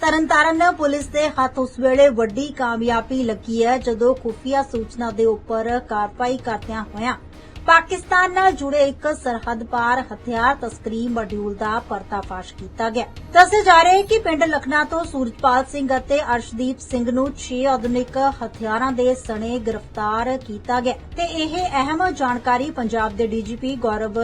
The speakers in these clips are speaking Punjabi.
ਤਰਨਤਾਰਨ ਪੁਲਿਸ ਦੇ ਹੱਥ ਉਸ ਵੇਲੇ ਵੱਡੀ ਕਾਮਯਾਬੀ ਲੱਗੀ ਹੈ ਜਦੋਂ ਖੁਫੀਆ ਸੂਚਨਾ ਦੇ ਉੱਪਰ ਕਾਰਵਾਈ ਕਰਦਿਆਂ ਹੋਇਆਂ ਪਾਕਿਸਤਾਨ ਨਾਲ ਜੁੜੇ ਇੱਕ ਸਰਹੱਦ ਪਾਰ ਹਥਿਆਰ ਤਸਕਰੀ ਮੋਡਿਊਲ ਦਾ ਪਰਦਾਫਾਸ਼ ਕੀਤਾ ਗਿਆ। ਦੱਸਿਆ ਜਾ ਰਿਹਾ ਕਿ ਪਿੰਡ ਲਖਨਾ ਤੋਂ ਸੂਰਜਪਾਲ ਸਿੰਘ ਅਤੇ ਅਰਸ਼ਦੀਪ ਸਿੰਘ ਨੂੰ 6 ਆਧੁਨਿਕ ਹਥਿਆਰਾਂ ਦੇ ਸਣੇ ਗ੍ਰਿਫਤਾਰ ਕੀਤਾ ਗਿਆ ਤੇ ਇਹ ਅਹਿਮ ਜਾਣਕਾਰੀ ਪੰਜਾਬ ਦੇ ਡੀਜੀਪੀ ਗੌਰਵ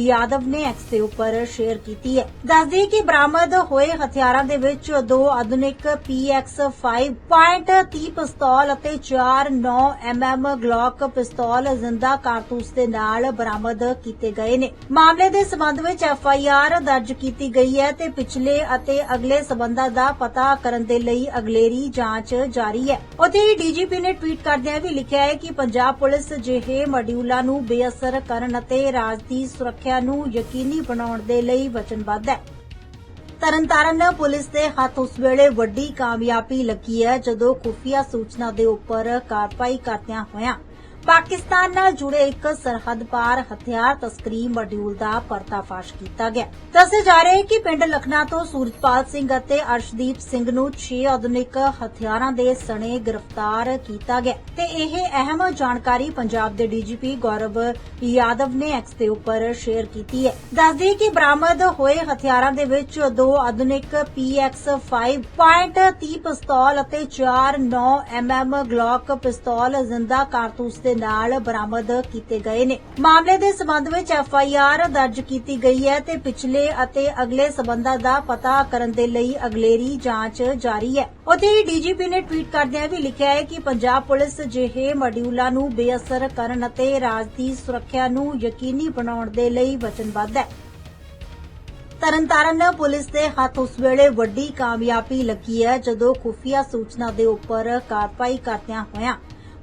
ਯਾਦਵ ਨੇ ਐਕਸ ਦੇ ਉੱਪਰ ਸ਼ੇਅਰ ਕੀਤੀ ਹੈ। ਦੱਸਦੀ ਕਿ ਬਰਾਮਦ ਹੋਏ ਹਥਿਆਰਾਂ ਦੇ ਵਿੱਚ ਦੋ ਆਧੁਨਿਕ PX5.30 ਪਿਸਤੌਲ ਅਤੇ 4 9 mm ਗਲੌਕ ਪਿਸਤੌਲ, ਜ਼ਿੰਦਾ ਕਾਰਤੂਸ ਦੇ ਨਾਲ ਬਰਾਮਦ ਕੀਤੇ ਗਏ ਨੇ। ਮਾਮਲੇ ਦੇ ਸਬੰਧ ਵਿੱਚ ਐਫ ਆਈ ਆਰ ਦਰਜ ਕੀਤੀ ਗਈ ਹੈ ਤੇ ਪਿਛਲੇ ਅਤੇ ਅਗਲੇ ਸਬੰਧਾਂ ਦਾ ਪਤਾ ਕਰਨ ਦੇ ਲਈ ਅਗਲੇਰੀ ਜਾਂਚ ਜਾਰੀ ਹੈ। ਉੱਥੇ ਹੀ ਡੀਜੀਪੀ ਨੇ ਟਵੀਟ ਕਰਦਿਆਂ ਵੀ ਲਿਖਿਆ ਹੈ ਕਿ ਪੰਜਾਬ ਪੁਲਿਸ ਜਿਹੇ ਮੋਡਿਊਲਾਂ ਨੂੰ ਬੇਅਸਰ ਕਰਨ ਅਤੇ ਰਾਜ ਦੀ ਸੁਰੱਖਿਆ ਨੂੰ ਯਕੀਨੀ ਬਣਾਉਣ ਦੇ ਲਈ ਵਚਨਬੱਧ ਹੈ। ਤਰਨਤਾਰਨ ਪੁਲਿਸ ਦੇ ਹੱਥ ਉਸ ਵੇਲੇ ਵੱਡੀ ਕਾਮਯਾਬੀ ਲੱਗੀ ਹੈ ਜਦੋਂ ਖੁਫੀਆ ਸੂਚਨਾ ਦੇ ਉੱਪਰ ਕਾਰਵਾਈ ਕਰਦਿਆਂ ਹੋਇਆਂ ਪਾਕਿਸਤਾਨ ਨਾਲ ਜੁੜੇ ਇੱਕ ਸਰਹੱਦ ਪਾਰ ਹਥਿਆਰ ਤਸਕਰੀ ਮੋਡਿਊਲ ਦਾ ਪਰਦਾਫਾਸ਼ ਕੀਤਾ ਗਿਆ। ਦੱਸਿਆ ਜਾ ਰਿਹਾ ਹੈ ਕਿ ਪਿੰਡ ਲਖਨਾ ਤੋਂ ਸੂਰਜਪਾਲ ਸਿੰਘ ਅਤੇ ਅਰਸ਼ਦੀਪ ਸਿੰਘ ਨੂੰ 6 ਆਧੁਨਿਕ ਹਥਿਆਰਾਂ ਦੇ ਸਣੇ ਗ੍ਰਿਫਤਾਰ ਕੀਤਾ ਗਿਆ ਤੇ ਇਹ ਅਹਿਮ ਜਾਣਕਾਰੀ ਪੰਜਾਬ ਦੇ ਡੀਜੀਪੀ ਗੌਰਵ ਯਾਦਵ ਨੇ ਐਕਸ ਦੇ ਉੱਪਰ ਸ਼ੇਅਰ ਕੀਤੀ ਹੈ। ਦੱਸਦੀ ਕਿ ਬਰਾਮਦ ਹੋਏ ਹਥਿਆਰਾਂ ਦੇ ਵਿੱਚ ਦੋ ਆਧੁਨਿਕ PX5.30 ਪਿਸਤੌਲ ਅਤੇ 4 9 mm ਗਲੌਕ ਪਿਸਤੌਲ, ਜ਼ਿੰਦਾ ਕਾਰਤੂਸ ਦੇ ਨਾਲ ਬਰਾਮਦ ਕੀਤੇ ਗਏ ਨੇ। ਮਾਮਲੇ ਦੇ ਸਬੰਧ ਵਿੱਚ ਐਫ ਆਈ ਆਰ ਦਰਜ ਕੀਤੀ ਗਈ ਹੈ ਤੇ ਪਿਛਲੇ ਅਤੇ ਅਗਲੇ ਸਬੰਧਾਂ ਦਾ ਪਤਾ ਕਰਨ ਦੇ ਲਈ ਅਗਲੇਰੀ ਜਾਂਚ ਜਾਰੀ ਹੈ। ਉੱਥੇ ਹੀ ਡੀਜੀਪੀ ਨੇ ਟਵੀਟ ਕਰਦਿਆਂ ਵੀ ਲਿਖਿਆ ਹੈ ਕਿ ਪੰਜਾਬ ਪੁਲਿਸ ਜਿਹੇ ਮੋਡਿਊਲਾਂ ਨੂੰ ਬੇਅਸਰ ਕਰਨ ਅਤੇ ਰਾਜ ਦੀ ਸੁਰੱਖਿਆ ਨੂੰ ਯਕੀਨੀ ਬਣਾਉਣ ਦੇ ਲਈ ਵਚਨਬੱਧ ਹੈ। ਤਰਨਤਾਰਨ ਪੁਲਿਸ ਦੇ ਹੱਥ ਉਸ ਵੇਲੇ ਵੱਡੀ ਕਾਮਯਾਬੀ ਲੱਗੀ ਹੈ ਜਦੋਂ ਖੁਫੀਆ ਸੂਚਨਾ ਦੇ ਉੱਪਰ ਕਾਰਵਾਈ ਕਰਦਿਆਂ ਹੋਇਆਂ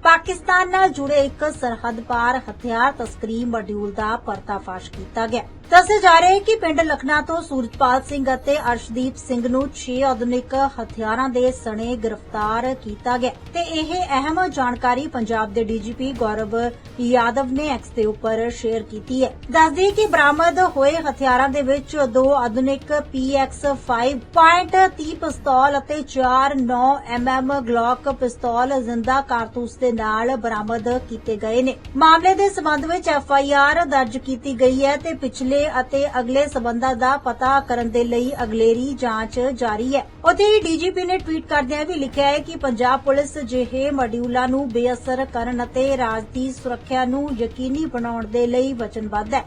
ਪਾਕਿਸਤਾਨ ਨਾਲ ਜੁੜੇ ਇੱਕ ਸਰਹੱਦ ਪਾਰ ਹਥਿਆਰ ਤਸਕਰੀ ਮੋਡਿਊਲ ਦਾ ਪਰਦਾਫਾਸ਼ ਕੀਤਾ ਗਿਆ। ਦੱਸਿਆ ਜਾ ਰਿਹਾ ਹੈ ਕਿ ਪਿੰਡ ਲਖਣਾ ਤੋਂ ਸੂਰਜਪਾਲ ਸਿੰਘ ਅਤੇ ਅਰਸ਼ਦੀਪ ਸਿੰਘ ਨੂੰ 6 ਆਧੁਨਿਕ ਹਥਿਆਰਾਂ ਦੇ ਸਣੇ ਗ੍ਰਿਫਤਾਰ ਕੀਤਾ ਗਿਆ ਤੇ ਇਹ ਅਹਿਮ ਜਾਣਕਾਰੀ ਪੰਜਾਬ ਦੇ ਡੀਜੀਪੀ ਗੌਰਵ ਯਾਦਵ ਨੇ ਐਕਸ ਦੇ ਉੱਪਰ ਸ਼ੇਅਰ ਕੀਤੀ ਹੈ। ਦੱਸਦੀ ਕਿ ਬਰਾਮਦ ਹੋਏ ਹਥਿਆਰਾਂ ਦੇ ਵਿੱਚ ਦੋ ਆਧੁਨਿਕ PX5.30 ਪਿਸਤੌਲ ਅਤੇ 4 9 mm ਗਲੌਕ ਪਿਸਤੌਲ ਜ਼ਿੰਦਾ ਕਾਰਤੂਸ ਦੇ ਨਾਲ ਬਰਾਮਦ ਕੀਤੇ ਗਏ ਨੇ। ਮਾਮਲੇ ਦੇ ਸਬੰਧ ਵਿੱਚ ਐਫ ਆਈ ਆਰ ਦਰਜ ਕੀਤੀ ਗਈ ਹੈ ਤੇ ਪਿਛਲੇ ਮਾਮਲੇ ਅਤੇ ਅਗਲੇ ਸਬੰਧਾਂ ਦਾ ਪਤਾ ਕਰਨ ਦੇ ਲਈ ਅਗਲੇਰੀ ਜਾਂਚ ਜਾਰੀ ਹੈ ਉਥੇ ਹੀ ਡੀਜੀਪੀ ਨੇ ਟਵੀਟ ਕਰਦਿਆਂ ਵੀ ਲਿਖਿਆ ਹੈ ਕਿ ਪੰਜਾਬ ਪੁਲਿਸ ਜਿਹੇ ਮਡਿਊਲਾਂ ਨੂੰ ਬੇਅਸਰ ਕਰਨ ਅਤੇ ਰਾਜ ਦੀ ਸੁਰੱਖਿਆ ਨੂੰ ਯਕੀਨੀ ਬਣਾਉਣ ਦੇ ਲਈ ਵਚਨਬੱਧ ਹੈ।